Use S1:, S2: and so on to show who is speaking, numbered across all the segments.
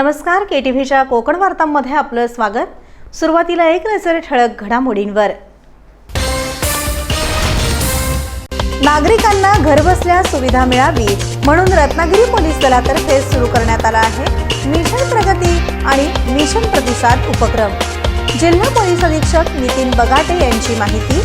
S1: नमस्कार के टी व्हीच्या कोकण वार्तांमध्ये आपलं स्वागत. सुरुवातीला एक नजर ठळक घडामोडींवर. नागरिकांना घरबसल्या सुविधा मिळावी म्हणून रत्नागिरी पोलीस दलातर्फे सुरू करण्यात आला आहे मिशन प्रगती आणि मिशन प्रतिसाद उपक्रम. जिल्हा पोलीस अधीक्षक नितीन बगाटे यांची माहिती.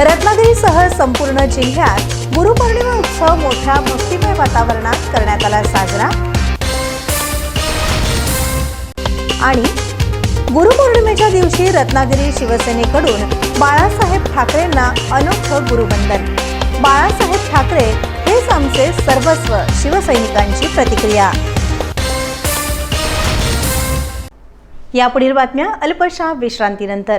S1: रत्नागिरीसह संपूर्ण जिल्ह्यात गुरुपौर्णिमा उत्सव मोठ्या भक्तिमय वातावरणात करण्यात आला साजरा. आणि गुरुपौर्णिमेच्या दिवशी रत्नागिरी शिवसेनेकडून बाळासाहेब ठाकरेंना अनोखं गुरुवंदन. बाळासाहेब ठाकरे हेच आमचे सर्वस्व शिवसैनिकांची प्रतिक्रिया. यापुढील बातम्या अल्पशा विश्रांतीनंतर.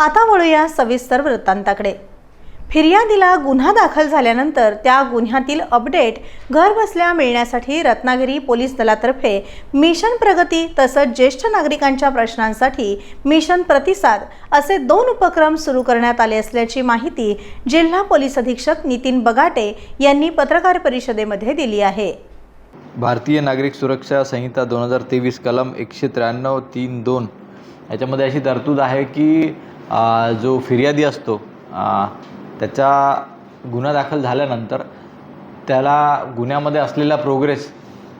S1: आता वळूया सविस्तर वृत्तांताकडे. फिर्यादीला गुन्हा दाखल झाल्यानंतर त्या गुन्ह्यातील अपडेट घरबसल्या मिळण्यासाठी रत्नागिरी पोलीस दलातर्फे मिशन प्रगती तसंच ज्येष्ठ नागरिकांच्या प्रश्नांसाठी मिशन प्रतिसाद असे दोन उपक्रम सुरू करण्यात आले असल्याची माहिती जिल्हा पोलीस अधीक्षक नितीन बगाटे यांनी पत्रकार परिषदेमध्ये दिली आहे.
S2: भारतीय नागरिक सुरक्षा संहिता दोन हजार तेवीस कलम एकशे त्र्याण्णव तीन दोन याच्यामध्ये अशी तरतूद आहे की जो फिर्यादी असतो त्याचा गुन्हा दाखल झाल्यानंतर त्याला गुन्ह्यामध्ये असलेला प्रोग्रेस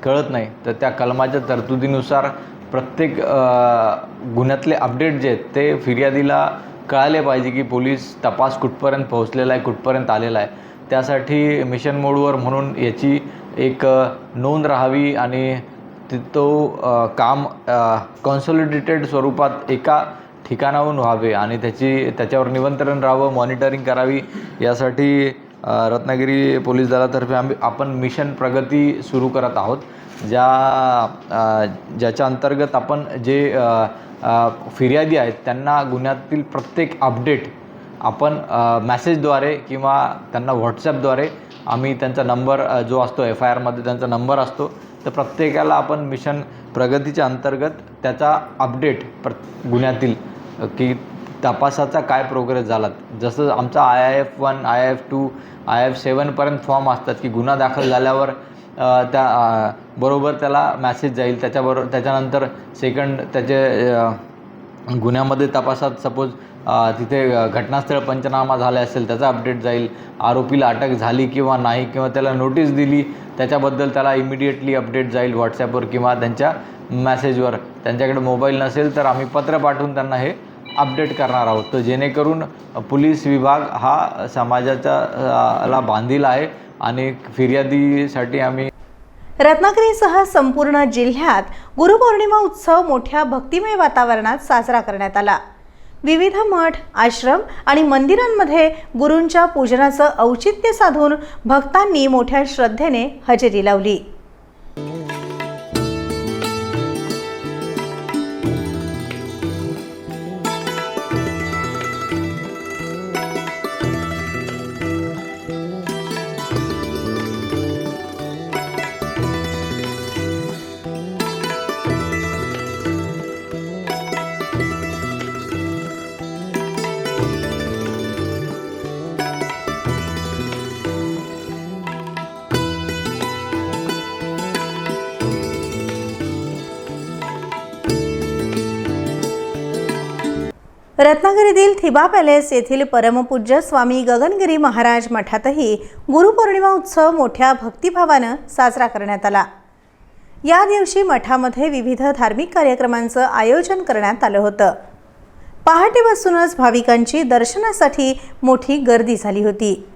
S2: कळत नाही. तर त्या कलमाच्या तरतुदीनुसार प्रत्येक गुन्ह्यातले अपडेट जे आहेत ते फिर्यादीला कळाले पाहिजे की पोलीस तपास कुठपर्यंत पोहोचलेला आहे कुठपर्यंत आलेला आहे. त्यासाठी मिशन मोडवर म्हणून याची एक नोंद राहावी आणि तो काम कॉन्सॉलिडेटेड स्वरूपात एका ठिकाणाहून व्हावे आणि त्याची त्याच्यावर निमंत्रण राहावं मॉनिटरिंग करावी यासाठी रत्नागिरी पोलीस दलातर्फे आम्ही आपण मिशन प्रगती सुरू करत आहोत ज्या ज्याच्या अंतर्गत आपण जे फिर्यादी आहेत त्यांना गुन्ह्यातील प्रत्येक अपडेट आपण मॅसेजद्वारे किंवा त्यांना व्हॉट्सॲपद्वारे आम्ही त्यांचा नंबर जो असतो एफ आय आरमध्ये त्यांचा नंबर असतो तर प्रत्येकाला आपण मिशन प्रगतीच्या अंतर्गत त्याचा अपडेट प्र गुन्ह्यातील की तपासाचा काय प्रोग्रेस झाला जसं आमचा I I F one I I F two I F सेवनपर्यंत form असतात की गुन्हा दाखल झाल्यावर त्या बरोबर त्याला मॅसेज जाईल. त्याच्याबरोबर त्याच्यानंतर सेकंड त्याचे गुन्ह्यामध्ये तपासात सपोज तिथे घटनास्थळ पंचनामा झाला असेल त्याचा अपडेट जाईल. आरोपीला अटक झाली किंवा नाही किंवा त्याला नोटीस दिली त्याच्याबद्दल त्याला इमिडिएटली अपडेट जाईल व्हॉट्सॲपवर किंवा त्यांच्या मॅसेजवर त्यांच्याकडे मोबाईल नसेल तर आम्ही पत्र पाठवून त्यांना हे अपडेट करणार आहोत. तर जेणेकरून पोलीस विभाग हा समाजाच्या ला बांधील आहे आणि फिर्यादीसाठी आम्ही
S1: रत्नागिरीसह संपूर्ण जिल्ह्यात गुरुपौर्णिमा उत्सव मोठ्या भक्तिमय वातावरणात साजरा करण्यात आला. विविध मठ आश्रम आणि मंदिरांमध्ये गुरूंच्या पूजनाचं औचित्य साधून भक्तांनी मोठ्या श्रद्धेने हजेरी लावली. रत्नागिरीतील थिबा पॅलेस येथील परमपूज्य स्वामी गगनगिरी महाराज मठातही गुरुपौर्णिमा उत्सव मोठ्या भक्तिभावानं साजरा करण्यात आला. या दिवशी मठामध्ये विविध धार्मिक कार्यक्रमांचं आयोजन करण्यात आलं होतं. पहाटेपासूनच भाविकांची दर्शनासाठी मोठी गर्दी झाली होती.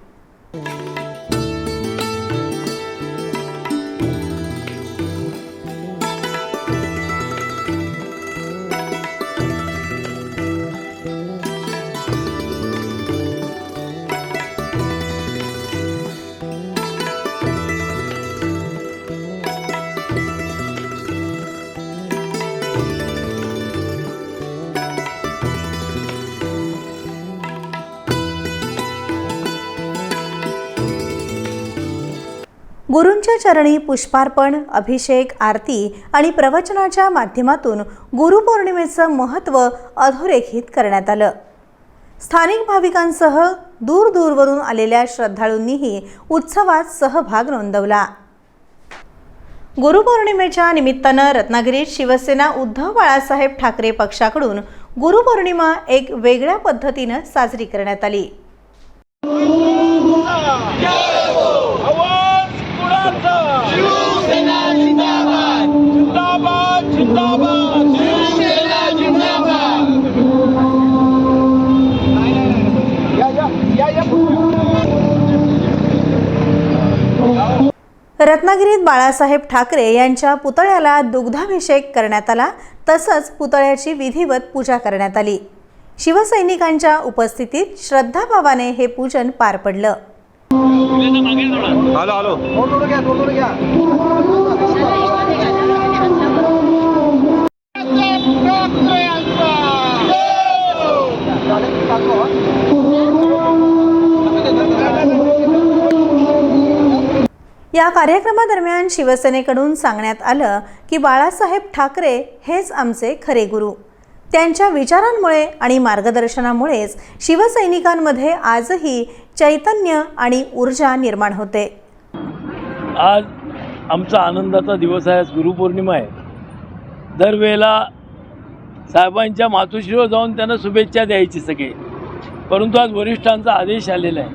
S1: गुरूंच्या चरणी पुष्पार्पण अभिषेक आरती आणि प्रवचनाच्या माध्यमातून गुरुपौर्णिमेचं महत्त्व अधोरेखित करण्यात आलं स्थानिक भाविकांसह दूरदूरवरून आलेल्या श्रद्धाळूंनीही उत्सवात सहभाग नोंदवला गुरुपौर्णिमेच्या निमित्तानं रत्नागिरीत शिवसेना उद्धव बाळासाहेब ठाकरे पक्षाकडून गुरुपौर्णिमा एक वेगळ्या पद्धतीनं साजरी करण्यात आली
S3: आवाज कुणाचा शिवसेना जिंदाबाद जिंदाबाद जिंदाबाद शिवसेना जिंदाबाद या या या या
S1: रत्नागिरीत बाळासाहेब ठाकरे यांच्या पुतळ्याला दुग्धाभिषेक करण्यात आला तसंच पुतळ्याची विधिवत पूजा करण्यात आली. शिवसैनिकांच्या उपस्थितीत श्रद्धाभावाने हे पूजन पार पडलं.
S2: आलो आलो
S1: या कार्यक्रमादरम्यान शिवसेनेकडून सांगण्यात आलं की बाळासाहेब ठाकरे हेच आमचे खरे गुरु. त्यांच्या विचारांमुळे आणि मार्गदर्शनामुळेच शिवसैनिकांमध्ये आजही चैतन्य आणि ऊर्जा निर्माण होते.
S4: आज आमचा आनंदाचा दिवस आहे आज गुरुपौर्णिमा आहे. दरवेळेला साहेबांच्या मातोश्रीवर जाऊन त्यांना शुभेच्छा द्यायची सगळे. परंतु आज वरिष्ठांचा आदेश आलेला आहे.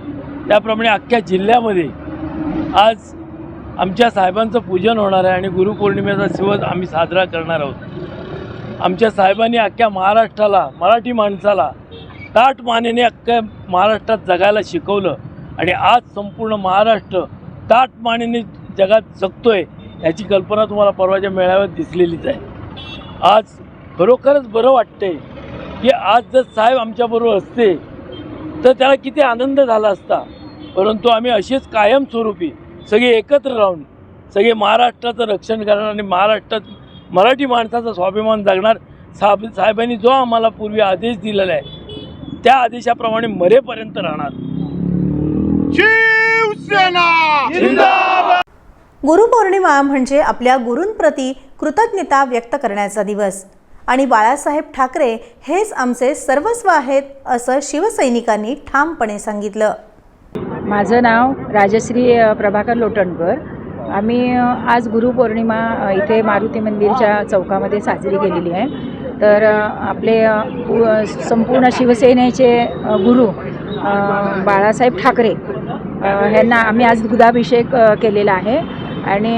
S4: त्याप्रमाणे अख्ख्या जिल्ह्यामध्ये आज आमच्या साहेबांचं पूजन होणार आहे आणि गुरुपौर्णिमेचा दिवस आम्ही साजरा करणार आहोत. आमच्या साहेबांनी अख्ख्या महाराष्ट्राला मराठी माणसाला ताट मानेने अख्ख्या महाराष्ट्रात जगायला शिकवलं. आणि आज संपूर्ण महाराष्ट्र ताट मानेने जगात जगतोय याची कल्पना तुम्हाला परवाच्या मेळाव्यात दिसलेलीच आहे. आज खरोखरच बरं वाटतंय की आज जर साहेब आमच्याबरोबर असते तर त्याला किती आनंद झाला असता. परंतु आम्ही असेच कायमस्वरूपी सगळे एकत्र राहून सगळे महाराष्ट्राचं रक्षण करणार आणि महाराष्ट्रात मराठी माणसाचा स्वाभिमान जगणार साहेब साहेबांनी जो आम्हाला पूर्वी आदेश दिलेला आहे त्या आदेशाप्रमाणे मरेपर्यंत राहणार.
S3: शिवसेना! जिंदाबाद
S1: गुरुपौर्णिमा म्हणजे आपल्या गुरूंप्रती कृतज्ञता व्यक्त करण्याचा दिवस. आणि बाळासाहेब ठाकरे हेच आमचे सर्वस्व आहेत असं शिवसैनिकांनी ठामपणे सांगितलं.
S5: माझं नाव राजश्री प्रभाकर लोटणकर. आम्ही आज गुरुपौर्णिमा इथे मारुती मंदिरच्या चौकामध्ये साजरी केलेली आहे. तर आपले संपूर्ण शिवसेनेचे गुरु बाळासाहेब ठाकरे ह्यांना आम्ही आज दुधाभिषेक केलेला आहे. आणि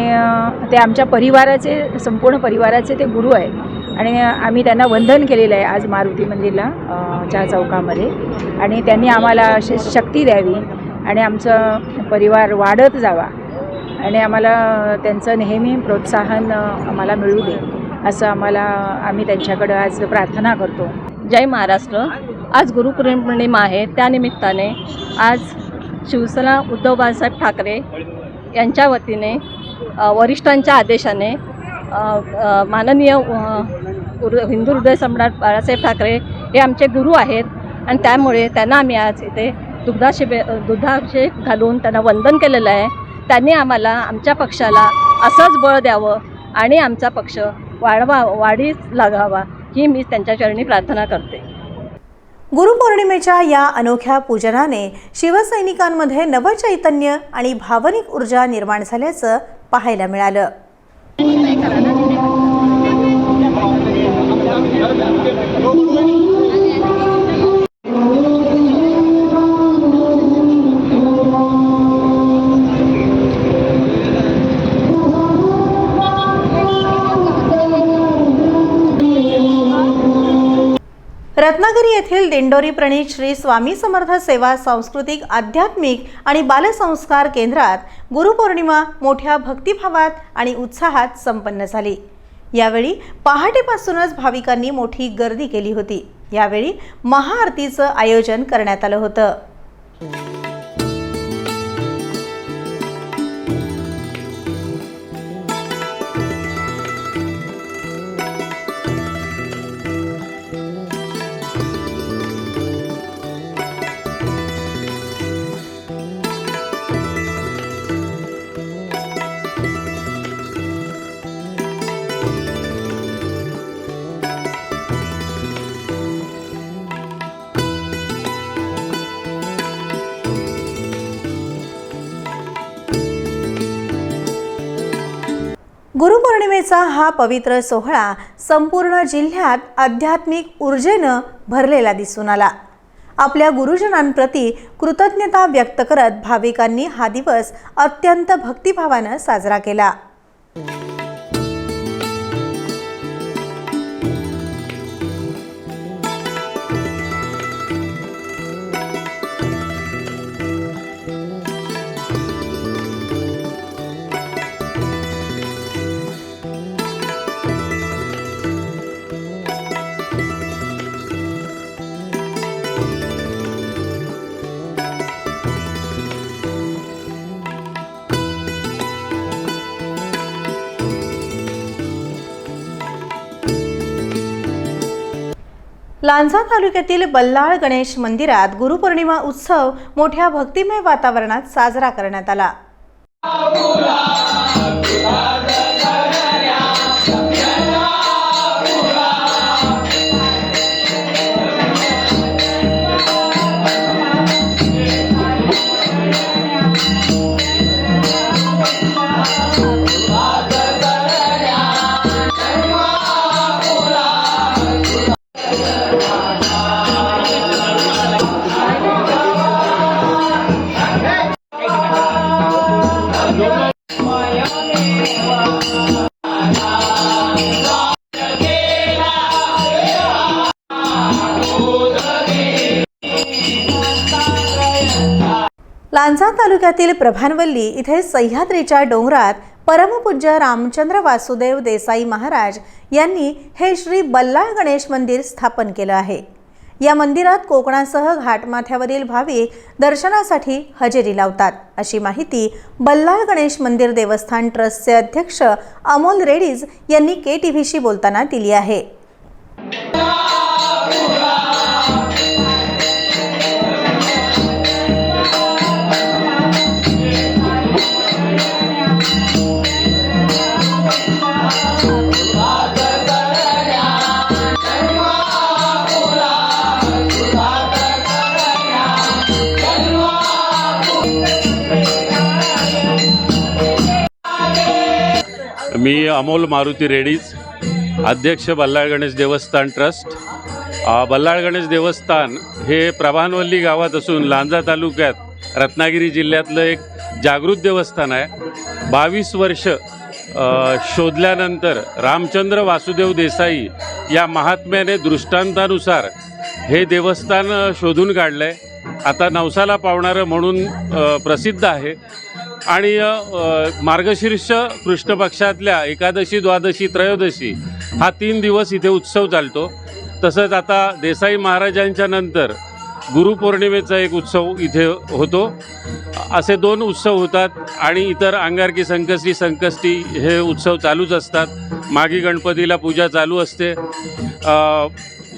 S5: ते आमच्या परिवाराचे संपूर्ण परिवाराचे ते गुरु आहेत. आणि आम्ही त्यांना वंदन केलेलं आहे आज मारुती मंदिरला च्या चौकामध्ये. आणि त्यांनी आम्हाला अशी शक्ती द्यावी. आणि आमचं परिवार वाढत जावा. आणि आम्हाला त्यांचं नेहमी प्रोत्साहन आम्हाला मिळू दे असं आम्हाला आम्ही त्यांच्याकडं आज प्रार्थना करतो.
S6: जय महाराष्ट्र. आज गुरुपौर्णिमा आहे. त्यानिमित्ताने आज शिवसेना उद्धव बाळासाहेब ठाकरे यांच्या वतीने वरिष्ठांच्या आदेशाने माननीय हिंदू हृदय सम्राट बाळासाहेब ठाकरे हे आमचे गुरु आहेत. आणि त्यामुळे त्यांना आम्ही आज इथे दुग्धाशिबे दुग्धाभिषेक घालून त्यांना वंदन केलेलं आहे. त्यांनी आम्हाला आमच्या पक्षाला असंच बळ द्यावं आणि आमचा पक्ष वाढवा वाढीस लागावा ही मी त्यांच्या चरणी प्रार्थना करते.
S1: गुरुपौर्णिमेच्या या अनोख्या पूजनाने शिवसैनिकांमध्ये नवचैतन्य आणि भावनिक ऊर्जा निर्माण झाल्याचं पाहायला मिळालं. रत्नागिरी येथील दिंडोरी प्रणित श्री स्वामी समर्थ सेवा सांस्कृतिक आध्यात्मिक आणि बालसंस्कार केंद्रात गुरुपौर्णिमा मोठ्या भक्तिभावात आणि उत्साहात संपन्न झाली. यावेळी पहाटेपासूनच भाविकांनी मोठी गर्दी केली होती. यावेळी महाआरतीचं आयोजन करण्यात आलं होतं. गुरुपौर्णिमेचा हा पवित्र सोहळा संपूर्ण जिल्ह्यात आध्यात्मिक ऊर्जेनं भरलेला दिसून आला. आपल्या गुरुजनांप्रती कृतज्ञता व्यक्त करत भाविकांनी हा दिवस अत्यंत भक्तिभावानं साजरा केला. लांजा तालुक्यातील बल्लाळ गणेश मंदिरात गुरुपौर्णिमा उत्सव मोठ्या भक्तिमय वातावरणात साजरा करण्यात आला. लांजा तालुक्यातील प्रभानवल्ली इथे सह्याद्रीच्या डोंगरात परमपूज्य रामचंद्र वासुदेव देसाई महाराज यांनी हे श्री बल्लाळ गणेश मंदिर स्थापन केलं आहे. या मंदिरात कोकणासह घाटमाथ्यावरील भाविक दर्शनासाठी हजेरी लावतात. अशी माहिती बल्लाळ गणेश मंदिर देवस्थान ट्रस्टचे अध्यक्ष अमोल रेडीज यांनी के टी व्हीशी बोलताना दिली आहे.
S7: मी अमोल मारुती रेडीज अध्यक्ष बल्लाळ गणेश देवस्थान ट्रस्ट. बल्लाळ गणेश देवस्थान हे प्रभानवल्ली गावात असून लांजा तालुक्यात रत्नागिरी जिल्ह्यातलं एक जागृत देवस्थान आहे. बावीस वर्ष शोधल्यानंतर रामचंद्र वासुदेव देसाई या महात्म्याने दृष्टांतानुसार हे देवस्थान शोधून काढलं आहे आता नवसाला पावणारं म्हणून प्रसिद्ध आहे. आणि मार्गशीर्ष कृष्ण पक्षातल्या एकादशी द्वादशी त्रयोदशी हा तीन दिवस इथे उत्सव चालतो. तसंच आता देसाई महाराजांच्या नंतर गुरुपौर्णिमेचा एक उत्सव इथे होतो. असे दोन उत्सव होतात आणि इतर अंगारकी संकष्टी संकष्टी हे उत्सव चालूच असतात. मागी गणपतीला पूजा चालू असते.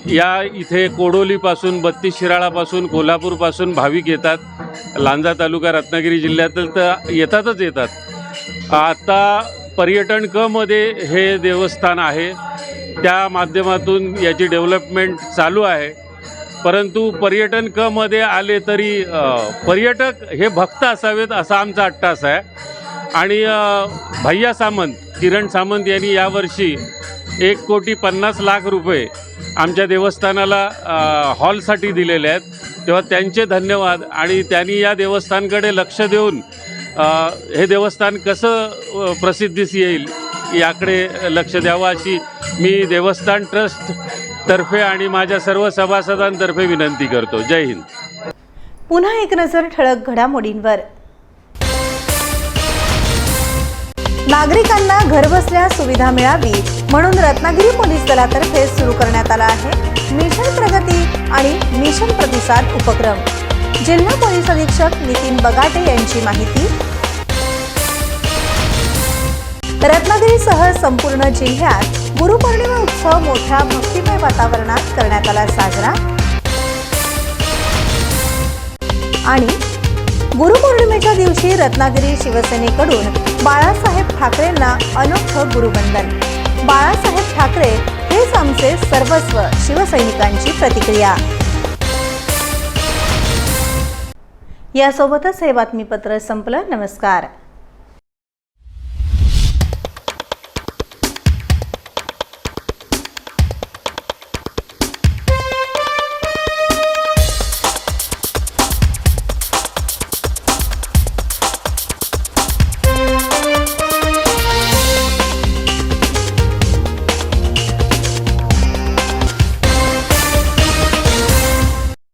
S7: या इथे कोडोलीपासून बत्तीस शिराळापासून कोल्हापूरपासून भाविक येतात. लांजा तालुका रत्नागिरी जिल्ह्यातील तर येतातच येतात. आता पर्यटन कमध्ये हे देवस्थान आहे. त्या माध्यमातून याची डेव्हलपमेंट चालू आहे. परंतु पर्यटन कमध्ये आले तरी पर्यटक हे भक्त असावेत असा आमचा अट्टास आहे. आणि भैया सामंत किरण सामंत यांनी यावर्षी एक कोटी पन्नास लाख रुपये आमच्या देवस्थानाला हॉलसाठी दिलेले आहेत. तेव्हा त्यांचे धन्यवाद आणि त्यांनी या देवस्थानकडे लक्ष देऊन हे देवस्थान कसं प्रसिद्धीस येईल याकडे लक्ष द्यावं अशी मी देवस्थान ट्रस्ट तर्फे आणि माझ्या सर्व सभासदांतर्फे विनंती करतो. जय हिंद.
S1: पुन्हा एक नजर ठळक घडामोडींवर. नागरिकांना घरबसल्या सुविधा मिळावी म्हणून रत्नागिरी पोलीस दलातर्फे सुरू करण्यात आला आहे मिशन प्रगती आणि मिशन प्रतिसाद उपक्रम. जिल्हा पोलीस अधीक्षक नितीन बगाटे यांची माहिती. रत्नागिरीसह संपूर्ण जिल्ह्यात गुरुपौर्णिमा उत्सव मोठ्या भक्तिमय वातावरणात करण्यात आला साजरा. आणि गुरुपौर्णिमेच्या दिवशी रत्नागिरी शिवसेनेकडून बाळासाहेब ठाकरेंना अनोखं गुरुवंदन. बाळासाहेब ठाकरे हेच आमचे सर्वस्व शिवसैनिकांची प्रतिक्रिया. यासोबतच हे बातमीपत्र संपलं. नमस्कार.